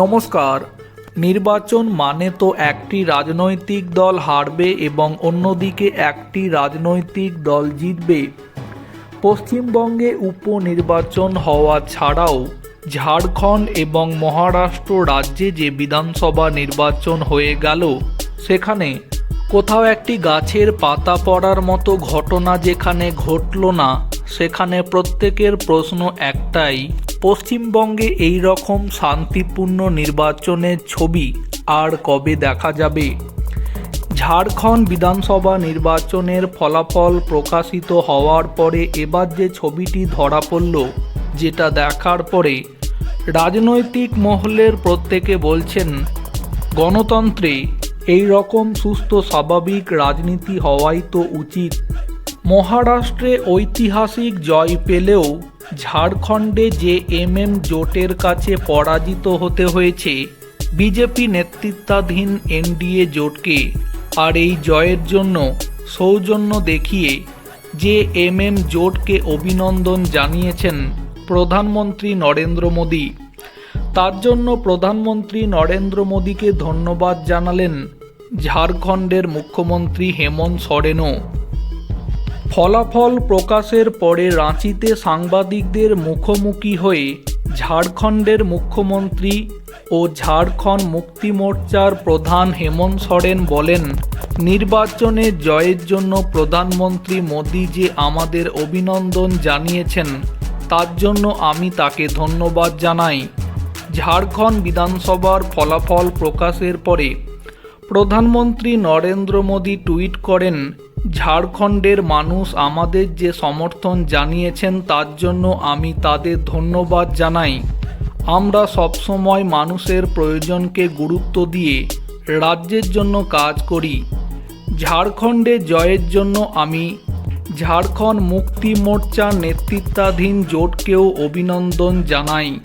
নমস্কার। নির্বাচন মানে তো একটি রাজনৈতিক দল হারবে এবং অন্যদিকে একটি রাজনৈতিক দল জিতবে। পশ্চিমবঙ্গে উপনির্বাচন হওয়া ছাড়াও ঝাড়খণ্ড এবং মহারাষ্ট্র রাজ্যে যে বিধানসভা নির্বাচন হয়ে গেল, সেখানে কোথাও একটি গাছের পাতা পড়ার মতো ঘটনা যেখানে ঘটল না। সেখানে প্রত্যেকের প্রশ্ন একটাই, পশ্চিমবঙ্গে এই রকম শান্তিপূর্ণ নির্বাচনের ছবি আর কবে দেখা যাবে? ঝাড়খণ্ড বিধানসভা নির্বাচনের ফলাফল প্রকাশিত হওয়ার পরে এবার যে ছবিটি ধরা পড়ল, যেটা দেখার পরে রাজনৈতিক মহলের প্রত্যেকে বলছেন, গণতন্ত্রে এই রকম সুস্থ স্বাভাবিক রাজনীতি হওয়াই তো উচিত। মহারাষ্ট্রে ঐতিহাসিক জয় পেলেও ঝাড়খণ্ডে যে এম এম জোটের কাছে পরাজিত হতে হয়েছে, বিজেপি নেতৃত্বাধীন এনডিএ জোটকে। আর এই জয়ের জন্য সৌজন্য দেখিয়ে যে এম এম জোটকে অভিনন্দন জানিয়েছেন প্রধানমন্ত্রী নরেন্দ্র মোদী। তার জন্য প্রধানমন্ত্রী নরেন্দ্র মোদীকে ধন্যবাদ জানালেন ঝাড়খণ্ডের মুখ্যমন্ত্রী হেমন্ত সোরেনও। ফলাফল প্রকাশের পরে রাঁচিতে সাংবাদিকদের মুখোমুখি হয়ে ঝাড়খণ্ডের মুখ্যমন্ত্রী ও ঝাড়খণ্ড মুক্তি মোর্চার প্রধান হেমন্ত সোরেন বলেন, নির্বাচনে জয়ের জন্য প্রধানমন্ত্রী মোদী যে আমাদের অভিনন্দন জানিয়েছেন, তার জন্য আমি তাকে ধন্যবাদ জানাই। ঝাড়খণ্ড বিধানসভার ফলাফল প্রকাশের পরে প্রধানমন্ত্রী নরেন্দ্র মোদী টুইট করেন ঝাড়খণ্ডের মানুষ আমাদের যে সমর্থন জানিয়েছেন, তার জন্য আমি তাদের ধন্যবাদ জানাই। আমরা সবসময় মানুষের প্রয়োজনকে গুরুত্ব দিয়ে রাজ্যের জন্য কাজ করি। ঝাড়খণ্ডে জয়ের জন্য আমি ঝাড়খণ্ড মুক্তি মোর্চার নেতৃত্বাধীন জোটকেও অভিনন্দন জানাই।